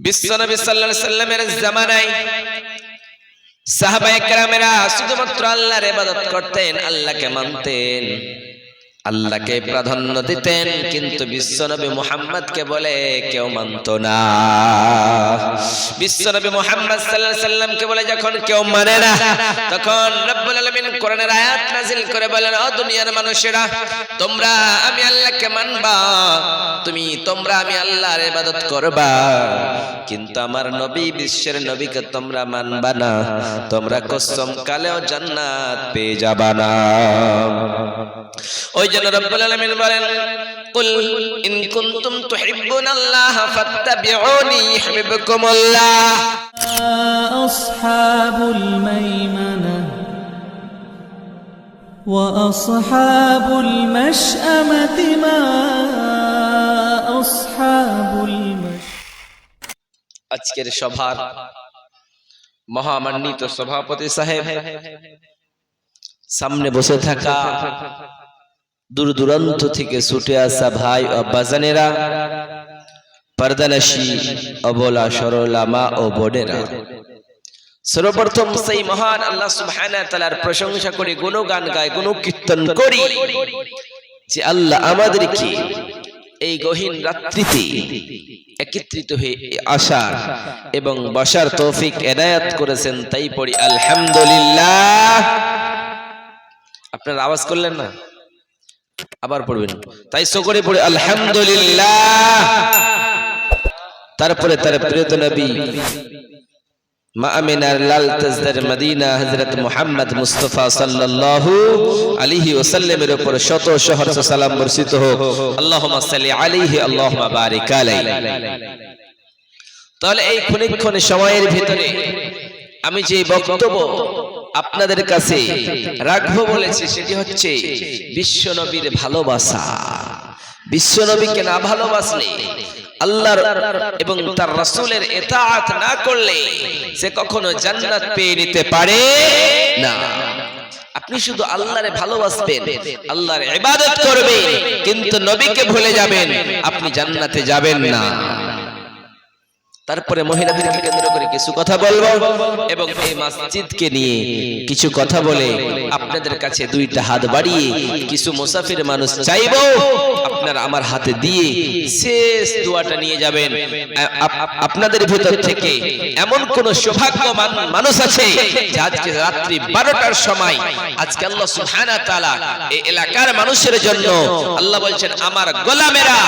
বিশ্বনবী সাল্লাল্লাহু সাল্লামের জামানায় সাহাবায়ে কেরামেরা শুধুমাত্র আল্লাহর ইবাদত করতেন আল্লাহকে মানতেন। আল্লাহকে প্রাধান্য দিতেন, কিন্তু বিশ্বনবী মুহাম্মদকে বলে কেউ মানতো না। বিশ্বনবী মুহাম্মদ আলাইহি সাল্লামকে বলে যখন কেউ মানে না, তখন রব্বুল আলামিন কোরআনের আয়াত নাযিল করে বলেন, ও দুনিয়ার মানুষেরা, তোমরা আমি আল্লাহকে মানবা, তুমি, তোমরা আমি আল্লাহর ইবাদত করবা। কিন্তু আমার নবী, বিশ্বের নবীকে তোমরা মানবা না, তোমরা কসম কালেও জান্নাত পেয়ে যাবা না। ওই জন্য রব্বুল আলামিন বলেন কুল ইন কুনতুম তুহিব্বুনাল্লাহ ফাত্তাবিউনি ইউহিব্বুকুমুল্লাহ أصحاب الميمنة وأصحاب المشأمة ما أصحاب المشأمة আজকের সভার মহামান্বিত সভাপতি সাহেব সামনে বসে থাকা দূর দূরান্ত থেকে ছুটে আসা ভাই ও বাজানেরা পর্দানাশী অবলা সরলা মা ও বোনেরা। সর্বপ্রথম সেই মহান আল্লাহ সুবহানাহু তাআলার প্রশংসা করে, গুণগান গায় গুণ কীর্তন করি যে আল্লাহ আমাদেরকে এই গহীন রাত্রিতে একত্রিত হয়ে আসার এবং বসার তৌফিক এনায়াত করেছেন, তাই পড়ি আলহামদুলিল্লাহ। আপনারা আওয়াজ করলেন না? আবার পড়বেন। তাই সকলে পড়ে আলহামদুলিল্লাহ। তারপরে তার প্রিয়ত নবী মা লাল তাজদার মদিনা হযরত মুহাম্মদ মুস্তাফা সাল্লাল্লাহু আলাইহি ওয়াসাল্লামের উপর শত সহস্র সালাম বর্ষিত হোক। আল্লাহুম্মা সাল্লি আলাইহি আল্লাহুম্মা বারিক আলাইহি। তাহলে এই ক্ষণিক্ষণ সময়ের ভিতরে আমি যে বক্তব্য আপনাদের কাছে রাখব বলেছে সেটি হচ্ছে বিশ্বনবীর ভালোবাসা। বিশ্বনবীকে না ভালোবাসলে আল্লাহর এবং তার রাসূলের ইতাআত না করলে সে কখনো জান্নাত পেয়ে নিতে পারে না। আপনি শুধু আল্লাহরে ভালোবাসবেন আল্লাহর ইবাদত করবেন কিন্তু নবীকে ভুলে যাবেন আপনি জান্নাতে যাবেন না। তারপরে মহিলাদেরকে কেন্দ্র করে কিছু কথা বলব এবং এই মসজিদকে নিয়ে কিছু কথা বলে আপনাদের কাছে দুইটা হাত বাড়িয়ে কিছু মুসাফির মানুষ চাইব, আপনারা আমার হাতে দিয়ে শেষ দোয়াটা নিয়ে যাবেন। আপনাদের ভিতর থেকে এমন কোন সৌভাগ্যবান মানুষ আছে যে আজকে রাত্রি বারোটার সময় আজকে আল্লাহ সুবহানাহু ওয়া তাআলা এই এলাকার মানুষের জন্য আল্লাহ বলছেন, আমার গোলামেরা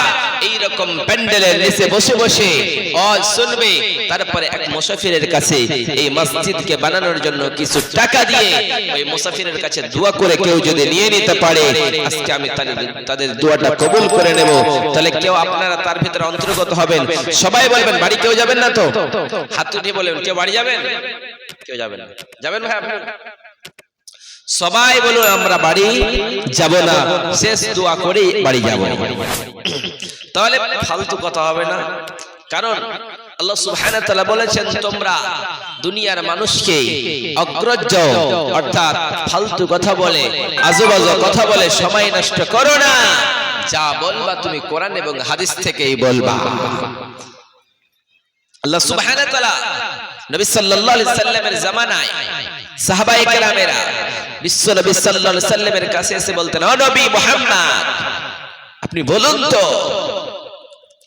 এই রকম প্যান্ডেলের নিচে বসে বসে অজ শুনবে তারপরে এক মুসাফিরের কাছে এই মসজিদকে বানানোর জন্য কিছু টাকা দিয়ে ওই মুসাফিরের কাছে দোয়া করে কেউ যদি নিয়ে নিতে পারে, আজকে আমি তাদের দোয়াটা কবুল করে নেব। তাহলে কেউ আপনারা তার ভিতরে অন্তর্গত হবেন। সবাই বলবেন, বাড়ি কেউ যাবেন না তো? হাত উঠিয়ে বলবেন, কেউ বাড়ি যাবেন? কেউ যাবেন না। যাবেন ভাই আপনি সবাই বলুন, আমরা বাড়ি যাব না। শেষ দোয়া করে বাড়ি যাব। তাহলে ফালতু কথা হবে না। কারণ আল্লাহ সুবহানাহু তাআলা বলেছেন, তোমরা দুনিয়ার মানুষকে অগ্রজ অর্থাৎ ফালতু কথা বলে, আজেবাজে কথা বলে সময় নষ্ট করো না। যা বলবা তুমি কোরআন এবং হাদিস থেকেই বলবা। আল্লাহ সুবহানাহু তাআলা নবী সাল্লাল্লাহু আলাইহি সাল্লামের জামানায় সাহাবায়ে কেরামেরা বিশ্ব নবী সাল্লাল্লাহু আলাইহি সাল্লামের কাছে এসে বলতেন, ও নবী মুহাম্মদ, আপনি বলুন তো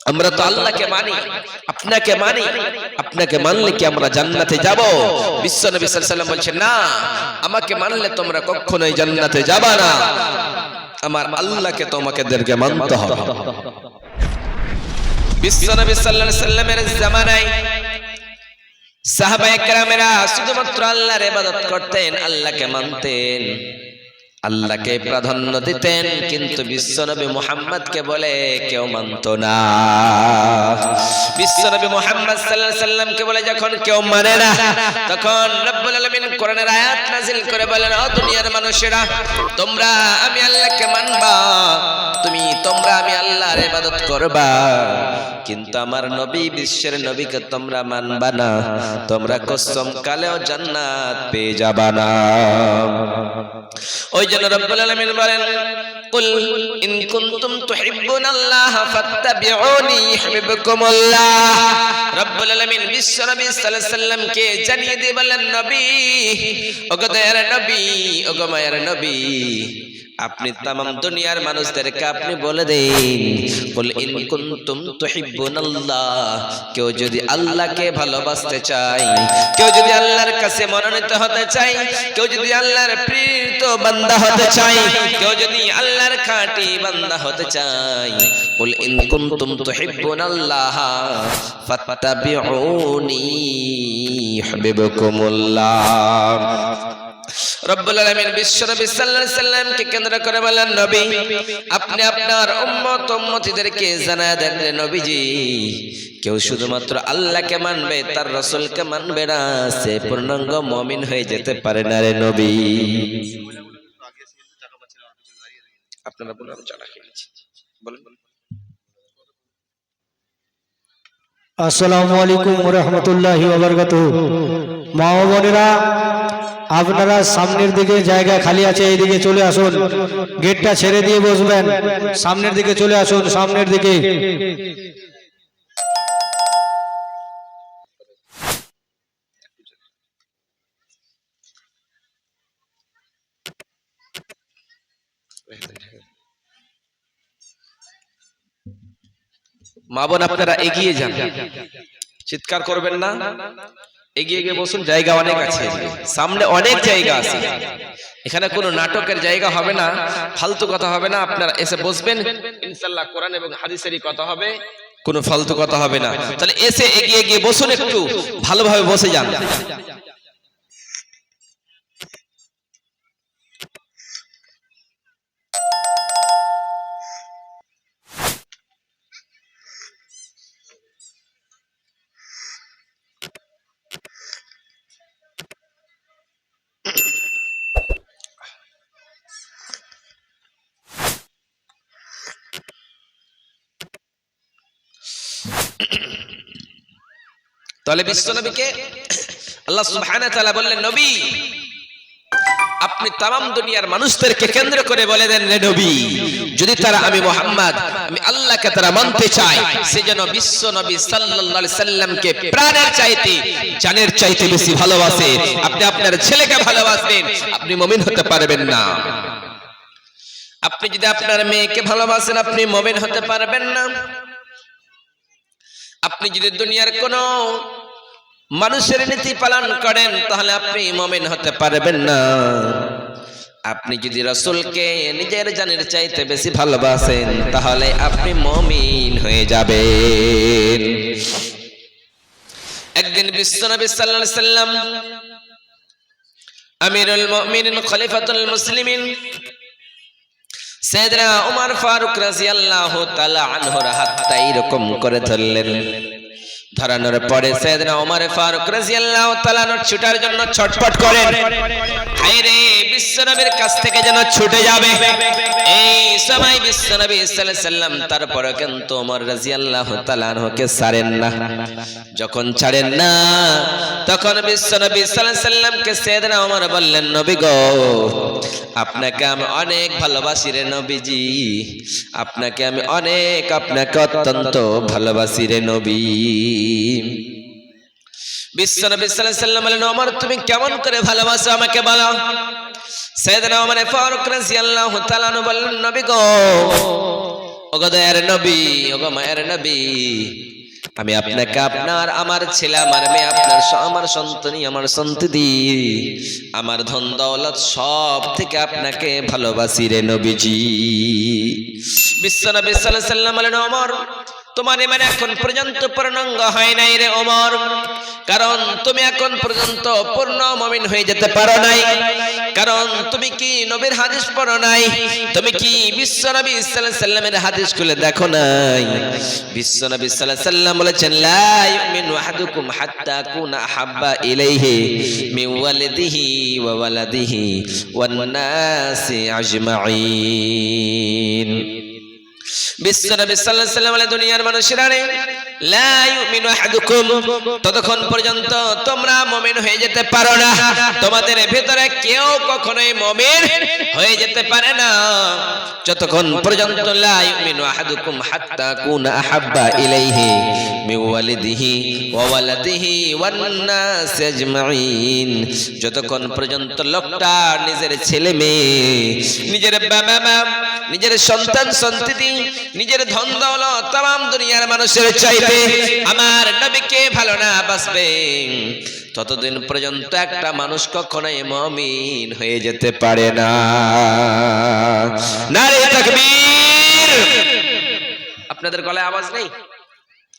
আমরা তো আল্লাহকে মানি, আপনাকে মানি, আপনাকে মানলে কি আমরা জান্নাতে যাব? বিশ্ব নবী সাল্লাম বলছেন, না, আমাকে মানলে তোমরা কখনোই জান্নাতে যাবা না। আমার আল্লাহকে তোমাকেদেরকে মানতে হবে। বিশ্ব নবী সাল্লাল্লাহু আলাইহি সাল্লামের জামানায় সাহাবায়ে কেরামেরা শুধুমাত্র আল্লাহর ইবাদত করতেন, আল্লাহকে মানতেন। আল্লাহকে প্রাধান্য দিতেন কিন্তু বিশ্বনবী মুহাম্মদকে বলে কেউ মানত না। বিশ্বনবী মোহাম্মদ সাল্লাল্লাহু আলাইহি সাল্লামকে বলে যখন কেউ মানে না তখন রব্বুল আলমিন কোরআনের আয়াত নাজিল করে বলেন ও দুনিয়ার মানুষেরা তোমরা আমি আল্লাহকে মানবা তুমি তোমরা আমি আল্লাহর ইবাদত করবা। কিন্তু আমার নবী, বিশ্বের নবীকে তোমরা মানবা না। তোমরা কসম কালেও জান্নাত পেয়ে যাবা না। ওই জন্য রব্বুল আলামিন বলেন, কুল ইন কুনতুম তুহিব্বুনাল্লাহ ফাত্তাবিউনি ইউহিব্বুকুমুল্লাহ রব্বুল আলামিন বিশ্ব নবী সাল্লাল্লাহু আলাইহি সাল্লামকে জানিয়ে দিয়ে বললেন, নবী, ওগো দয়ার নবী, ওগো মায়ের নবী। আপনি তাম দুনিয়ার মানুষদেরকে আপনি বলে দিন। বল ইন কুনতুম তুহিব্বুনাল্লাহ। কেউ যদি আল্লাহকে ভালোবাসতে চায় কেউ যদি আল্লাহর কাছে মনোনীত হতে চায় কেউ যদি আল্লাহর প্রীত বান্দা হতে চায় কেউ যদি আল্লাহর খাঁটি বান্দা হতে চায় বল ইন কুনতুম তুহিব্বুনাল্লাহ ফাত্তাবিউনি ইউহিব্বুকুমুল্লাহ রব্বুল আলামিন বিশ্বনবী সাল্লাল্লাহু আলাইহি সাল্লামকে কেন্দ্র করে বলেন, নবী, আপনি আপনার উম্মত, উম্মতিদেরকে জানায় দেন রে নবীজি, কেউ শুধুমাত্র আল্লাহকে মানবে, তার রাসূলকে মানবে না, সে পূর্ণাঙ্গ মুমিন হয়ে যেতে পারে না রে নবী। আপনারা বলুন, আমি চাটা খেয়েছি বলেন। আসসালামু আলাইকুম রহমতুল্লাহি ওবরকাত মা ও বোনেরা আপনারা সামনের দিকে জায়গা খালি আছে, এইদিকে চলে আসুন। গেটটা ছেড়ে দিয়ে বসবেন। সামনের দিকে চলে আসুন, সামনের দিকে। মা বোন, আপনারা এগিয়ে যান। চিৎকার করবেন না। এগিয়ে গিয়ে বসুন জায়গা অনেক আছে। সামনে অনেক জায়গা আছে। এখানে কোনো নাটকের জায়গা হবে না, ফালতু কথা হবে না। আপনারা এসে বসবেন। ইনশাল্লাহ কোরআন এবং হাদিসেরই কথা হবে। কোনো ফালতু কথা হবে না। তাহলে এসে এগিয়ে গিয়ে বসুন একটু। ভালোভাবে বসে যান। তাহলে বিশ্বনবীকে আল্লাহ সুবহানাহু ওয়া বললেন, নবী, আপনি তাম দুনিয়ার মানুষদেরকে কেন্দ্র করে বলে দেন রে নবী। যদি তারা আমি মোহাম্মদ, আমি আল্লাহকে তারা মানতে চায়, সে যেন বিশ্ব নবী সাল্লাল্লাহু সাল্লামকে প্রাণের চাইতে, জানের চাইতে বেশি ভালোবাসে। আপনি আপনার ছেলেকে ভালোবাসেন আপনি মুমিন হতে পারবেন না। আপনি যদি আপনার মেয়েকে ভালোবাসেন, আপনি মুমিন হতে পারবেন না। আপনি যদি দুনিয়ার কোন মানুষের নীতি পালন করেন, তাহলে আপনি মমিন হতে পারবেন না। আপনি যদি রসুলকে নিজের জানের চাইতে বেশি ভালোবাসেন, তাহলে আপনি মমিন হয়ে যাবেন। একদিন বিশ্বনবী আলাইহি সাল্লাম আমিরুল মুমিনিন, খলিফাতুল মুসলিমিন সৈয়দনা উমর ফারুক রাদিয়াল্লাহু তাআলা আনহুর হাতটা এরকম করে ধরলেন। ধরানোর পরে সৈয়দনা উমর ফারুক রাদিয়াল্লাহু তাআলা ছুটার জন্য ছটফট করেন। হায়রে বিশ্বনবীর কাছ থেকে যেন ছুটে যাবে। এই সময় বিশ্বনবী সাল্লাল্লাহু আলাইহি সাল্লাম তারপরে কিন্তু উমর রাদিয়াল্লাহু তাআলা আনহুকে ছাড়েন না। যখন ছাড়েন না, তখন বিশ্বনবী সাল্লাল্লাহু আলাইহি সাল্লামকে সৈয়দনা উমর বললেন, নবী গো আপনাকে আমি অনেক ভালোবাসি রে নবীজি। আপনাকে আমি অনেক আপনাকে অত্যন্ত ভালোবাসি রে নবী। বিশ্বনবী তুমি কেমন করে ভালোবাসো আমাকে নবী গো, ওগো নবী ওগো নবী আমি আপনাকে আপনার, আমার ছেলে, আমার মেয়ে, আপনার আমার সন্তানি, আমার সন্ততি। আমার ধন দৌলত সব থেকে আপনাকে ভালোবাসি রে নবীজি। বিশ্বনবী সাল্লাল্লাহু আলাইহি ওয়া সাল্লাম বলেন, ওমর তোমার ইমান এখন পর্যন্ত পূর্ণাঙ্গ হয় নাই রে ওমর। কারণ তুমি এখন পর্যন্ত পূর্ণ মমিন হয়ে যেতে পারো নাই। কারণ তুমি কি নবীর হাদিস পড়ো নাই? তুমি কি বিশ্ব নবী সাল্লাল্লাহু আলাইহি সাল্লামের হাদিস খুলে দেখো নাই? বিশ্ব নবী সাল্লাল্লাহু আলাইহি সাল্লাম বলেছেন, লা ইউমিনু আহাদুকুম হাত্তা কুনা আহাব্বা ইলাইহি মিন ওয়ালিদিহি ওয়া ওয়ালাদিহি ওয়ান নাসি আজমাইন বিশ্বনবী সাল্লাল্লাহু আলাইহি ওয়াসাল্লাম দুনিয়ার মানুষেরা রে ততক্ষণ পর্যন্ত তোমরা মুমিন হয়ে যেতে পারো না। তোমাদের ভিতরে কেউ কখনোই মুমিন হয়ে যেতে পারে না। যতক্ষণ পর্যন্ত যতক্ষণ পর্যন্ত লোকটা নিজের ছেলে মেয়ে, নিজের বাবা মা, নিজের সন্তান সন্ততি, নিজের ধন দৌলত তাম দুনিয়ার মানুষের চাইতে আমার নবীকে ভালো না বাসবে ততদিন পর্যন্ত একটা মানুষ কখনোই মমিন হয়ে যেতে পারে না। নারে তাকবীর। আপনাদের গলায় আওয়াজ নেই?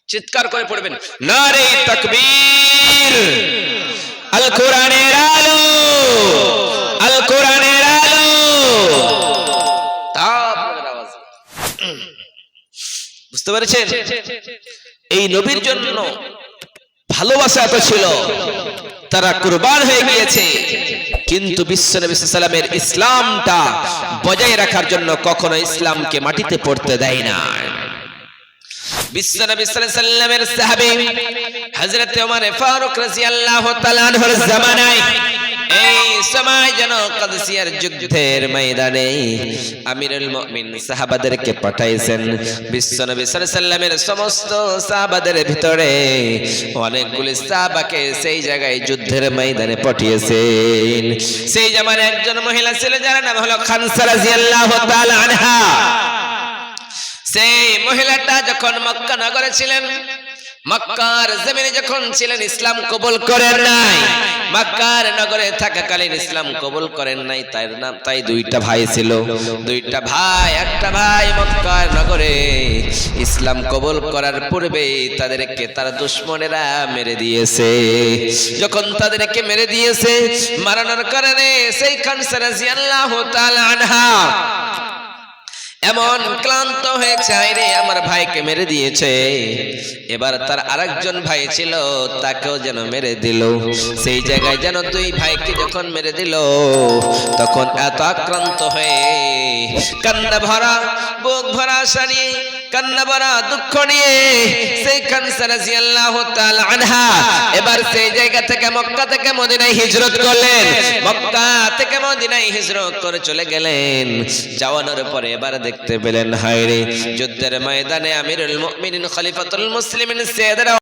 চিৎকার করে পড়বেন। নারে তাকবীর। আল। কোরআনের আলো। আল কোরআনের আলো তা বুঝতে পেরেছেন? এই নবীর জন্য ভালোবাসা এত ছিল। তারা কুরবান হয়ে গিয়েছে। কিন্তু বিশ্ব নবী সাল্লামের ইসলামটা বজায় রাখার জন্য কখনো ইসলামকে মাটিতে পড়তে দেয় না। বিশ্ব নবী সাল্লামের সাহাবী ওমর ফারুক রাদিয়াল্লাহু তাআলা জামানায় এই সময় যেন কাদসিয়ার যুদ্ধের ময়দানে আমিরুল মুমিন সাহাবাদেরকে পাঠাইছেন। বিশ্ব নবী সাল্লামের সমস্ত সাহাবাদের ভিতরে অনেকগুলি সাহাবাকে সেই জায়গায় যুদ্ধের ময়দানে পাঠিয়েছেন। সেই জামানে একজন মহিলা ছিল, যার নাম হলো খানসা রাদিয়াল্লাহু তাআলা আনহা। সেই মহিলাটা যখন মক্কা নগরে ছিলেন মক্কার জমিনে যখন ছিলেন, ইসলাম কবুল করেন নাই। মক্কার নগরে থাকাকালীন ইসলাম কবুল করেন নাই, তার নাম তাই দুইটা ভাই ছিল। দুইটা ভাই, একটা ভাই মক্কার নগরে। ইসলাম কবুল করার পূর্বে তাদেরকে তার দুশ্মনেরা মেরে দিয়েছে। যখন তাদেরকে মেরে দিয়েছে, মারানোর কারণে সেই খানসা রাদিয়াল্লাহু তাআলা আনহা এমন ক্লান্ত হয়েছে রে আমার ভাইকে মেরে দিয়েছে। এবার তার আরেকজন ভাই ছিল, তাকেও যেন মেরে দিল। সেই জায়গায় যেন তুই ভাইকে যখন মেরে দিল, তখন এত আক্রান্ত হয়ে কান্না ভরা, বুক ভরা সারি কান্না ভরা দুঃখ নিয়ে সেই খানসা রাদিয়াল্লাহু তাআলা আনহা। এবার সেই জায়গা থেকে মক্কা থেকে মদিনায় হিজরত করলেন। মক্কা থেকে মদিনায় হিজরত করে চলে গেলেন। যাওয়ানোর পরে এবার দেখতে পেলেন, হায়রে, যুদ্ধের ময়দানে আমিরুল মুমিনিন, খলিফাতুল মুসলিমিন সাইয়েদরা